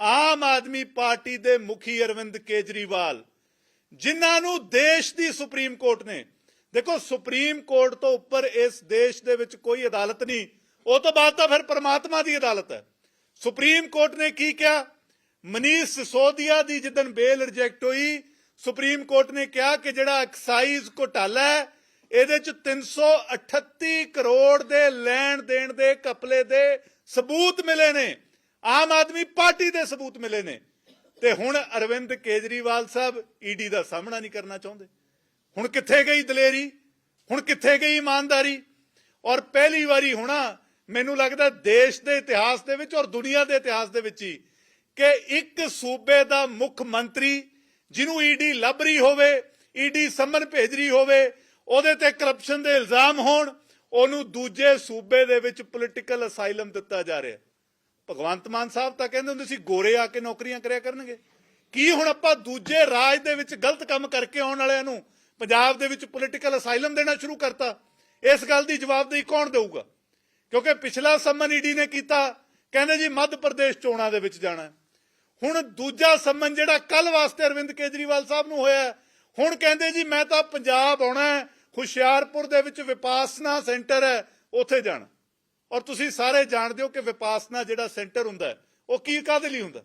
Aam Aadmi party ਦੇ ਮੁਖੀ ਅਰਵਿੰਦ ਕੇਜਰੀਵਾਲ, ਜਿਨ੍ਹਾਂ ਨੂੰ ਦੇਸ਼ ਦੀ ਸੁਪਰੀਮ ਕੋਰਟ ਨੇ। ਦੇਖੋ, ਸੁਪਰੀਮ ਕੋਰਟ ਤੋਂ ਉੱਪਰ ਇਸ ਦੇਸ਼ ਦੇ ਵਿੱਚ ਕੋਈ ਅਦਾਲਤ ਨਹੀਂ। ਉਹ ਤੋਂ ਬਾਅਦ ਤਾਂ ਫਿਰ ਪ੍ਰਮਾਤਮਾ ਦੀ ਅਦਾਲਤ ਹੈ। ਸੁਪਰੀਮ ਕੋਰਟ ਨੇ ਕੀ ਕਿਹਾ? ਮਨੀਸ਼ ਸਿਸੋਦੀਆ ਦੀ ਜਿੱਦਨ ਬੇਲ ਰਿਜੈਕਟ ਹੋਈ, ਸੁਪਰੀਮ ਕੋਰਟ ਨੇ ਕਿਹਾ ਕਿ ਜਿਹੜਾ ਐਕਸਾਈਜ਼ ਘੁਟਾਲਾ ਹੈ, ਇਹਦੇ ਚ 338 ਕਰੋੜ ਦੇ ਲੈਣ ਦੇਣ ਦੇ ਕਪਲੇ ਦੇ ਸਬੂਤ ਮਿਲੇ ਨੇ। ਆਮ ਆਦਮੀ ਪਾਰਟੀ ਦੇ ਸਬੂਤ ਮਿਲੇ ਨੇ। ਤੇ ਹੁਣ ਅਰਵਿੰਦ ਕੇਜਰੀਵਾਲ ਸਾਹਿਬ ਈਡੀ ਦਾ ਸਾਹਮਣਾ ਨਹੀਂ ਕਰਨਾ ਚਾਹੁੰਦੇ। ਹੁਣ ਕਿੱਥੇ ਗਈ ਦਲੇਰੀ? ਹੁਣ ਕਿੱਥੇ ਗਈ ਇਮਾਨਦਾਰੀ? ਔਰ ਪਹਿਲੀ ਵਾਰੀ ਹੋਣਾ ਮੈਨੂੰ ਲੱਗਦਾ ਦੇਸ਼ ਦੇ ਇਤਿਹਾਸ ਦੇ ਵਿੱਚ ਔਰ ਦੁਨੀਆ ਦੇ ਇਤਿਹਾਸ ਦੇ ਵਿੱਚ ਹੀ ਕਿ ਇੱਕ ਸੂਬੇ ਦਾ ਮੁੱਖ ਮੰਤਰੀ ਜਿਹਨੂੰ ਈਡੀ ਲੱਭ ਰਹੀ ਹੋਵੇ ਈਡੀ ਸੰਮਨ ਭੇਜ ਰਹੀ ਹੋਵੇ, ਉਹਦੇ ਤੇ ਕਰਪਸ਼ਨ ਦੇ ਇਲਜ਼ਾਮ ਹੋਣ, ਉਹਨੂੰ ਦੂਜੇ ਸੂਬੇ ਦੇ ਵਿੱਚ ਪੋਲਿਟੀਕਲ ਅਸਾਈਲਮ ਦਿੱਤਾ ਜਾ ਰਿਹਾ। ਭਗਵੰਤ ਮਾਨ ਸਾਹਿਬ ਤਾਂ ਕਹਿੰਦੇ ਹੁੰਦੇ ਸੀ, ਗੋਰੇ ਆ ਕੇ ਨੌਕਰੀਆਂ ਕਰਿਆ ਕਰਨਗੇ। ਕੀ ਹੁਣ ਆਪਾਂ ਦੂਜੇ ਰਾਜ ਦੇ ਵਿੱਚ ਗਲਤ ਕੰਮ ਕਰਕੇ ਆਉਣ ਵਾਲਿਆਂ ਨੂੰ ਪੰਜਾਬ ਦੇ ਵਿੱਚ ਪੋਲੀਟੀਕਲ ਅਸਾਈਲਮ ਦੇਣਾ ਸ਼ੁਰੂ ਕਰਤਾ? ਇਸ ਗੱਲ ਦੀ ਜਵਾਬਦੇਹੀ ਕੌਣ ਦੇਊਗਾ? ਕਿਉਂਕਿ ਪਿਛਲਾ ਸੰਮਨ ਈਡੀ ਨੇ ਕੀਤਾ, ਕਹਿੰਦੇ ਜੀ ਮੱਧ ਪ੍ਰਦੇਸ਼ ਚੋਣਾਂ ਦੇ ਵਿੱਚ ਜਾਣਾ। ਹੁਣ ਦੂਜਾ ਸੰਮਨ ਜਿਹੜਾ ਕੱਲ ਵਾਸਤੇ ਅਰਵਿੰਦ ਕੇਜਰੀਵਾਲ ਸਾਹਿਬ ਨੂੰ ਹੋਇਆ ਹੁਣ ਕਹਿੰਦੇ ਜੀ ਮੈਂ ਤਾਂ ਪੰਜਾਬ ਆਉਣਾ ਹੁਸ਼ਿਆਰਪੁਰ ਦੇ ਵਿੱਚ ਵਿਪਾਸਨਾ ਸੈਂਟਰ ਹੈ, ਉੱਥੇ ਜਾਣਾ। ਔਰ ਤੁਸੀਂ ਸਾਰੇ ਜਾਣਦੇ ਹੋ ਕਿ ਵਿਪਾਸਨਾ ਜਿਹੜਾ ਸੈਂਟਰ ਹੁੰਦਾ ਉਹ ਕੀ ਕਾਹਦੇ ਲਈ ਹੁੰਦਾ?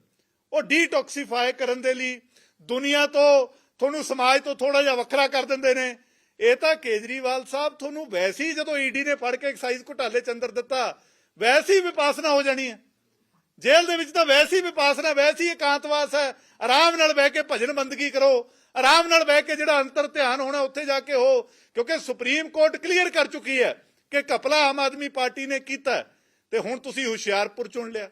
ਉਹ ਡੀਟੌਕਸੀਫਾਈ ਕਰਨ ਦੇ ਲਈ ਦੁਨੀਆ ਤੋਂ, ਤੁਹਾਨੂੰ ਸਮਾਜ ਤੋਂ ਥੋੜਾ ਜਿਹਾ ਵੱਖਰਾ ਕਰ ਦਿੰਦੇ ਨੇ। ਇਹ ਤਾਂ ਕੇਜਰੀਵਾਲ ਸਾਹਿਬ ਤੁਹਾਨੂੰ ਵੈਸੇ ਹੀ ਜਦੋਂ ਈਡੀ ਨੇ ਫੜ ਕੇ ਐਕਸਾਈਜ਼ ਘੁਟਾਲੇ ਚ ਅੰਦਰ ਦਿੱਤਾ, ਵੈਸੇ ਹੀ ਵਿਪਾਸਨਾ ਹੋ ਜਾਣੀ ਹੈ। ਜੇਲ੍ਹ ਦੇ ਵਿੱਚ ਤਾਂ ਵੈਸੇ ਹੀ ਵਿਪਾਸਨਾ, ਵੈਸੇ ਹੀ ਇਕਾਂਤਵਾਸ ਹੈ। ਆਰਾਮ ਨਾਲ ਬਹਿ ਕੇ ਭਜਨ ਬੰਦਗੀ ਕਰੋ। ਆਰਾਮ ਨਾਲ ਬਹਿ ਕੇ ਜਿਹੜਾ ਅੰਤਰ ਧਿਆਨ ਹੋਣਾ, ਉੱਥੇ ਜਾ ਕੇ ਹੋ, ਕਿਉਂਕਿ ਸੁਪਰੀਮ ਕੋਰਟ ਕਲੀਅਰ ਕਰ ਚੁੱਕੀ ਹੈ। ਕਿ ਕਪਲਾ ਆਮ ਆਦਮੀ ਪਾਰਟੀ ਨੇ ਕੀਤਾ ਤੇ ਹੁਣ ਤੁਸੀਂ ਹੁਸ਼ਿਆਰਪੁਰ ਚੁਣ ਲਿਆ।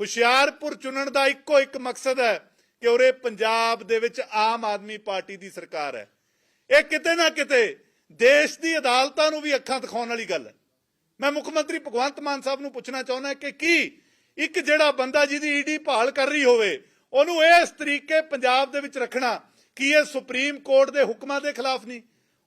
ਹੁਸ਼ਿਆਰਪੁਰ ਚੁਣਨ ਦਾ ਇੱਕੋ ਇੱਕ ਮਕਸਦ ਹੈ ਕਿ ਉਰੇ ਪੰਜਾਬ ਦੇ ਵਿੱਚ ਆਮ ਆਦਮੀ ਪਾਰਟੀ ਦੀ ਸਰਕਾਰ ਹੈ। ਇਹ ਕਿਤੇ ਨਾ ਕਿਤੇ ਦੇਸ਼ ਦੀ ਅਦਾਲਤਾਂ ਨੂੰ ਵੀ ਅੱਖਾਂ ਦਿਖਾਉਣ ਵਾਲੀ ਗੱਲ ਹੈ। ਮੈਂ ਮੁੱਖ ਮੰਤਰੀ ਭਗਵੰਤ ਮਾਨ ਸਾਹਿਬ ਨੂੰ ਪੁੱਛਣਾ ਚਾਹੁੰਦਾ ਕਿ ਕੀ ਇੱਕ ਜਿਹੜਾ ਬੰਦਾ ਜਿਹਦੀ ਈਡੀ ਭਾਲ ਕਰ ਰਹੀ ਹੋਵੇ, ਉਹਨੂੰ ਇਸ ਤਰੀਕੇ ਪੰਜਾਬ ਦੇ ਵਿੱਚ ਰੱਖਣਾ ਕੀ ਇਹ ਸੁਪਰੀਮ ਕੋਰਟ ਦੇ ਹੁਕਮਾਂ ਦੇ ਖਿਲਾਫ ਨਹੀਂ?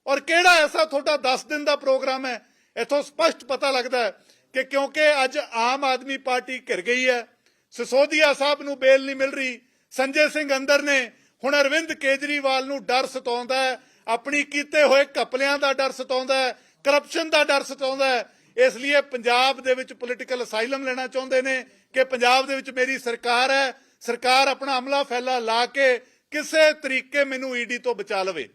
ਔਰ ਕਿਹੜਾ ਐਸਾ ਤੁਹਾਡਾ 10 ਦਿਨ ਦਾ ਪ੍ਰੋਗਰਾਮ ਹੈ ਇਥੋਂ ਸਪਸ਼ਟ ਪਤਾ ਲੱਗਦਾ ਹੈ ਕਿ ਕਿਉਂਕਿ ਅੱਜ ਆਮ ਆਦਮੀ ਪਾਰਟੀ ਘਿਰ ਗਈ ਹੈ, ਸਿਸੋਦੀਆ ਸਾਹਿਬ ਨੂੰ ਬੇਲ ਨਹੀਂ ਮਿਲ ਰਹੀ, ਸੰਜੇ ਸਿੰਘ ਅੰਦਰ ਨੇ, ਹੁਣ ਅਰਵਿੰਦ ਕੇਜਰੀਵਾਲ ਨੂੰ ਡਰ ਸਤਾਉਂਦਾ ਹੈ, ਆਪਣੀ ਕੀਤੇ ਹੋਏ ਕਪਲਿਆਂ ਦਾ ਡਰ ਸਤਾਉਂਦਾ ਹੈ ਕਰਪਸ਼ਨ ਦਾ ਡਰ ਸਤਾਉਂਦਾ ਹੈ, ਇਸ ਲਈ ਪੰਜਾਬ ਦੇ ਵਿੱਚ ਪੋਲੀਟੀਕਲ ਅਸਾਈਲਮ ਲੈਣਾ ਚਾਹੁੰਦੇ ਨੇ ਕਿ ਪੰਜਾਬ ਦੇ ਵਿੱਚ ਮੇਰੀ ਸਰਕਾਰ ਹੈ, ਸਰਕਾਰ ਆਪਣਾ ਅਮਲਾ ਫੈਲਾ ਲਾ ਕੇ ਕਿਸੇ ਤਰੀਕੇ ਮੈਨੂੰ ਈਡੀ ਤੋਂ ਬਚਾ ਲਵੇ।